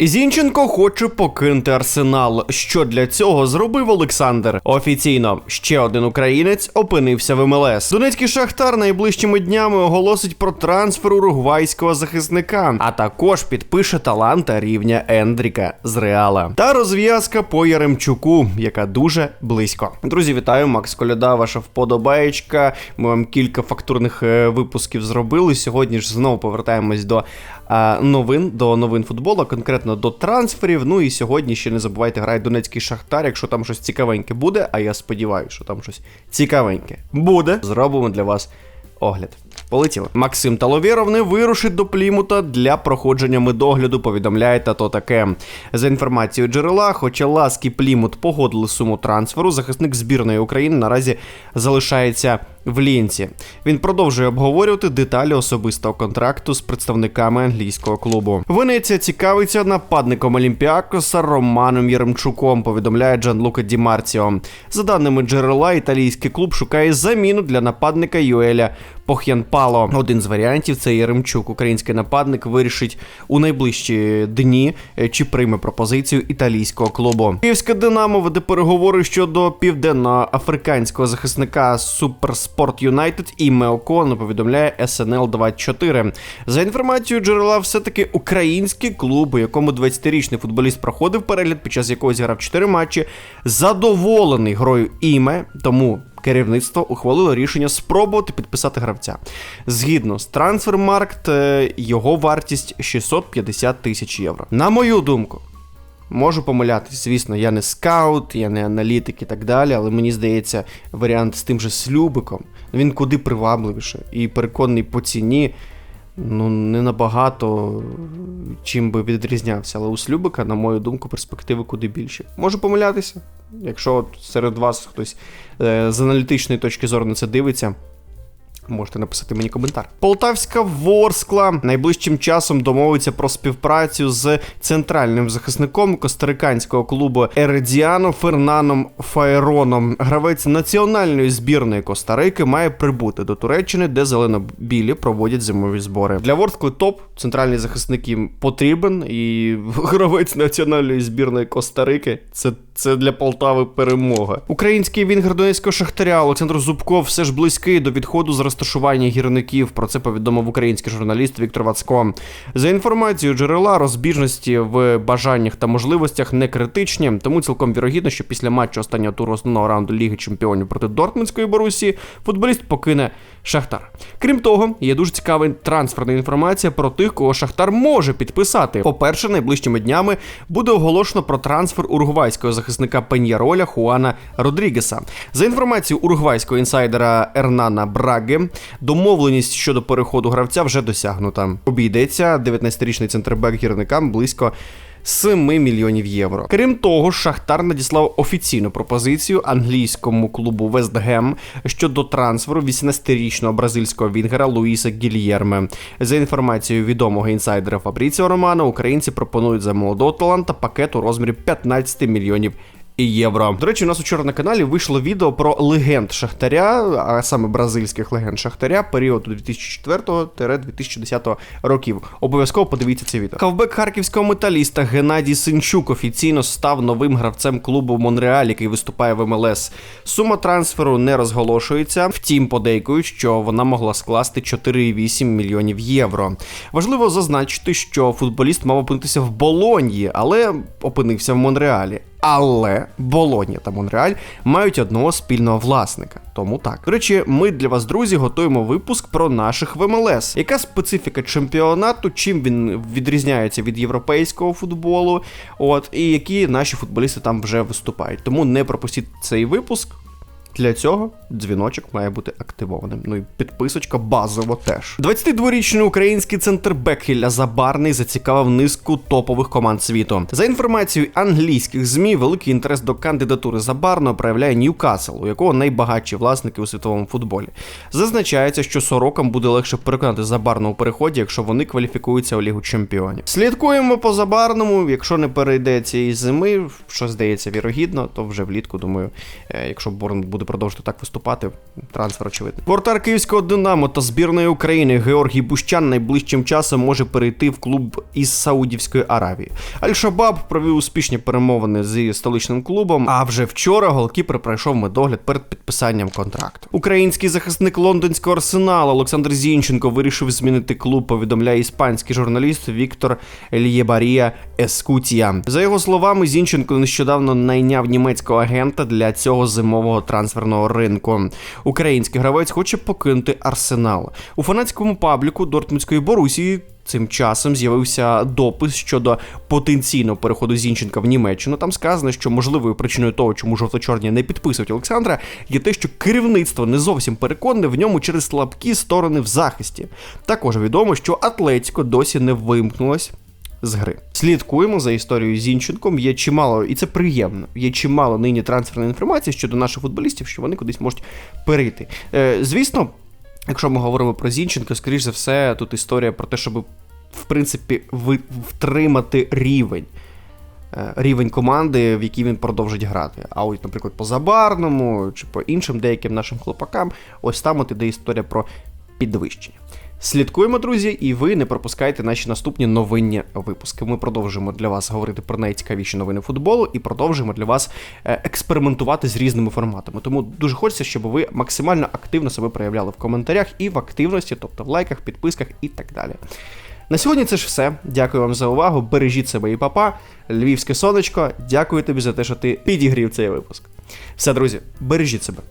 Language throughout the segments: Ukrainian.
Зінченко хоче покинути арсенал. Що для цього зробив Олександр? Офіційно ще один українець опинився в МЛС. Донецький шахтар найближчими днями оголосить про трансфер уругвайського захисника, а також підпише таланта рівня Ендріка з Реала. Та розв'язка по Яремчуку, яка дуже близько. Друзі, вітаю! Макс Коляда, ваша вподобаєчка. Ми вам кілька фактурних е, випусків зробили. Сьогодні ж знову повертаємось до е, новин, до новин футболу, а конкретно до трансферів. Ну і сьогодні ще не забувайте, грає Донецький Шахтар. Якщо там щось цікавеньке буде, а я сподіваюся, що там щось цікавеньке буде. Зробимо для вас огляд. Полетіли. Максим Таловєров не вирушить до Плімута для проходження медогляду, повідомляє тато таке. За інформацією джерела, хоча Ласки Плімут погодили суму трансферу, захисник збірної України наразі залишається в лінці. Він продовжує обговорювати деталі особистого контракту з представниками англійського клубу. Венеція цікавиться нападником Олімпіакоса Романом Єремчуком, повідомляє Джанлука Ді Марціо. За даними джерела, італійський клуб шукає заміну для нападника Юеля Пох'янпало. Один з варіантів це Єремчук. Український нападник вирішить у найближчі дні, е, чи прийме пропозицію італійського клубу. Київське Динамо веде переговори щодо південно-африканського захисника Суперспорт Юнайтед і Меокону, повідомляє СНЛ 24 За інформацією джерела, все-таки український клуб, у якому 20-річний футболіст проходив перегляд, під час якого зіграв 4 матчі, задоволений грою іме, тому керівництво ухвалило рішення спробувати підписати гравця. Згідно з Трансфермаркт, е, його вартість 650 тисяч євро. На мою думку. Можу помилятись, звісно, я не скаут, я не аналітик і так далі, але мені здається, варіант з тим же Слюбиком, він куди привабливіше і переконаний по ціні, ну не набагато чим би відрізнявся. Але у Слюбика, на мою думку, перспективи куди більше. Можу помилятися, якщо серед вас хтось е, з аналітичної точки зору на це дивиться. Можете написати мені коментар. Полтавська Ворскла найближчим часом домовиться про співпрацю з центральним захисником костариканського клубу Ередіано Фернаном Фаероном. Гравець національної збірної Коста-Рики має прибути до Туреччини, де зелено-білі проводять зимові збори. Для Ворскли топ центральний захисник їм потрібен, і гравець національної збірної Коста-Рики це. Це для Полтави перемога. Український вінгер Донецького шахтаря Олександр Зубков все ж близький до відходу з розташування гірників. Про це повідомив український журналіст Віктор Вацко. За інформацією джерела, розбіжності в бажаннях та можливостях не критичні, тому цілком вірогідно, що після матчу останнього туру основного раунду Ліги Чемпіонів проти Дортмундської Борусі футболіст покине Шахтар. Крім того, є дуже цікава трансферна інформація про тих, кого Шахтар може підписати. По-перше, найближчими днями буде оголошено про трансфер уругвайського захисника Пеньяроля Хуана Родрігеса. За інформацією уругвайського інсайдера Ернана Домовленість щодо переходу гравця вже досягнута. Обійдеться 19-річний центрбек гірникам близько. 7 мільйонів євро. Крім того, Шахтар надіслав офіційну пропозицію англійському клубу Вестгем щодо трансферу 18-річного бразильського вінгера Луїса Гільєрме. За інформацією відомого інсайдера Фабріціо Романа, українці пропонують за молодого таланта пакет у розмірі 15 мільйонів євро. До речі, у нас вчора на каналі вийшло відео про легенд Шахтаря, а саме бразильських легенд Шахтаря, періоду 2004-2010 років. Обов'язково подивіться це відео. Хавбек харківського металіста Геннадій Синчук офіційно став новим гравцем клубу Монреаль, який виступає в МЛС. Сума трансферу не розголошується. Втім, подейкують, що вона могла скласти 4,8 мільйонів євро. Важливо зазначити, що футболіст мав опинитися в Болоньї, але опинився в Монреалі. Але Болонія та Монреаль мають одного спільного власника. Тому так. До речі, ми для вас, друзі, готуємо випуск про наших в МЛС. Яка специфіка чемпіонату, чим він відрізняється від європейського футболу? От і які наші футболісти там вже виступають. Тому не пропустіть цей випуск. Для цього дзвіночок має бути активованим. Ну і підписочка базово теж. 22-річний український центрбек Ілля Забарний зацікавив низку топових команд світу. За інформацією англійських змі, великий інтерес до кандидатури Забарного проявляє Ньюкасл, у якого найбагатші власники у світовому футболі. Зазначається, що сорокам буде легше переконати Забарного у переході, якщо вони кваліфікуються у Лігу Чемпіонів. Слідкуємо по Забарному. Якщо не перейде цієї зими, що здається вірогідно, то вже влітку думаю, е, якщо Борн буде буде продовжувати так виступати. Трансфер очевидний. Воротар київського Динамо та збірної України Георгій Бущан найближчим часом може перейти в клуб із Саудівської Аравії. Аль-Шабаб провів успішні перемовини зі столичним клубом. А вже вчора голкіпер пройшов медогляд перед підписанням контракту. Український захисник лондонського арсеналу Олександр Зінченко вирішив змінити клуб. Повідомляє іспанський журналіст Віктор Лєбарія Ескутія. За його словами, Зінченко нещодавно найняв німецького агента для цього зимового трансферного ринку. Український гравець хоче покинути арсенал у фанатському пабліку Дортмундської Борусії. Цим часом з'явився допис щодо потенційного переходу Зінченка в Німеччину. Там сказано, що можливою причиною того, чому жовто-чорні не підписують Олександра, є те, що керівництво не зовсім переконане в ньому через слабкі сторони в захисті. Також відомо, що Атлетіко досі не вимкнулось. З гри слідкуємо за історією з Зінченком. Є чимало, і це приємно. Є чимало нині трансферної інформації щодо наших футболістів, що вони кудись можуть перейти. Е, звісно, Якщо ми говоримо про Зінченко, скоріш за все, тут історія про те, щоб в принципі втримати рівень. е, Рівень команди, в якій він продовжить грати. А от, наприклад, по Забарному чи по іншим деяким нашим хлопакам, ось там от іде історія про підвищення. Слідкуємо, друзі, і ви не пропускайте наші наступні новинні випуски. Ми продовжуємо для вас говорити про найцікавіші новини футболу і продовжуємо для вас е, експериментувати з різними форматами. Тому дуже хочеться, щоб ви максимально активно себе проявляли в коментарях і в активності, тобто в лайках, підписках і так далі. На сьогодні це ж все. Дякую вам за увагу. Бережіть себе і папа. Львівське сонечко. Дякую тобі за те, що ти підігрів цей випуск. Все, друзі, бережіть себе.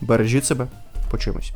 Бережіть себе. Почуємось.